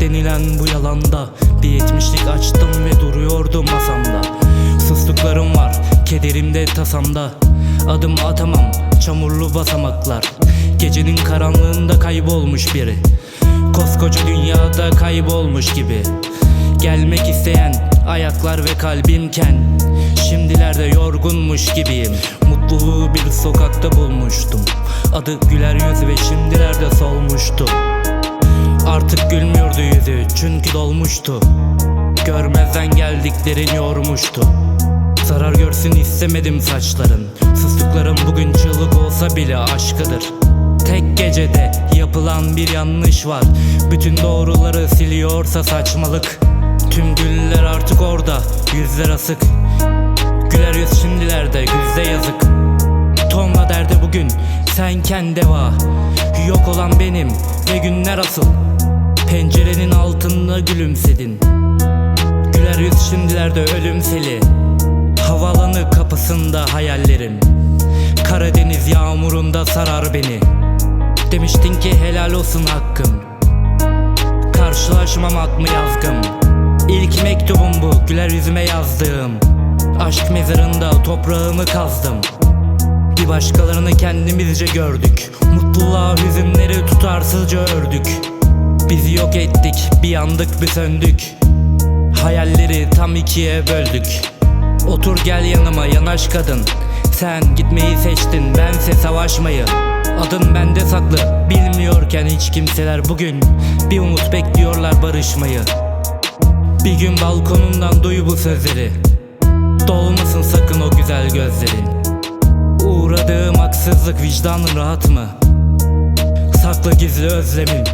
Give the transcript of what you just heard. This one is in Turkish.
denilen bu yalanda Bir yetmişlik açtım ve duruyordum masamda. Sustuklarım var kederimde tasamda. Adım atamam çamurlu basamaklar. Gecenin karanlığında kaybolmuş biri. Koskoca dünyada kaybolmuş gibi. Gelmek isteyen ayaklar ve kalbimken Şimdilerde yorgunmuş gibiyim. Mutluluğu bir sokakta bulmuştum. Adı güler yüz ve şimdilerde solmuştu Artık gülmüyordu yüzü çünkü dolmuştu. Görmezden geldiklerin yormuştu. Zarar görsün istemedim saçların. Sustuklarım bugün çığlık olsa bile aşkıdır. Tek gecede yapılan bir yanlış var. Bütün doğruları siliyorsa saçmalık. Tüm güller artık orada yüzler asık. Güler yüz şimdilerde güzde yazık. Tonla derdi bugün sen kendi deva. Yok olan benim ve günler asıl Pencerenin altında gülümsedin. Güler yüz şimdilerde ölümseli. Havalanı kapısında hayallerim. Karadeniz yağmurunda sarar beni. Demiştin ki helal olsun hakkım. Karşılaşmamak mı yazgım? İlk mektubum bu güler yüzüme yazdığım. Aşk mezarında toprağımı kazdım. Bir başkalarını kendimizce gördük. Mutluluğa hüzünleri tutarsızca ördük Bizi yok ettik bir yandık bir söndük. Hayalleri tam ikiye böldük. Otur gel yanıma yanaş kadın. Sen gitmeyi seçtin bense savaşmayı. Adın bende saklı bilmiyorken hiç kimseler bugün Bir umut bekliyorlar barışmayı. Bir gün balkonundan duy bu sözleri. Dolmasın sakın o güzel gözlerin Uğradığım haksızlık vicdanın rahat mı? Saklı gizli özlemin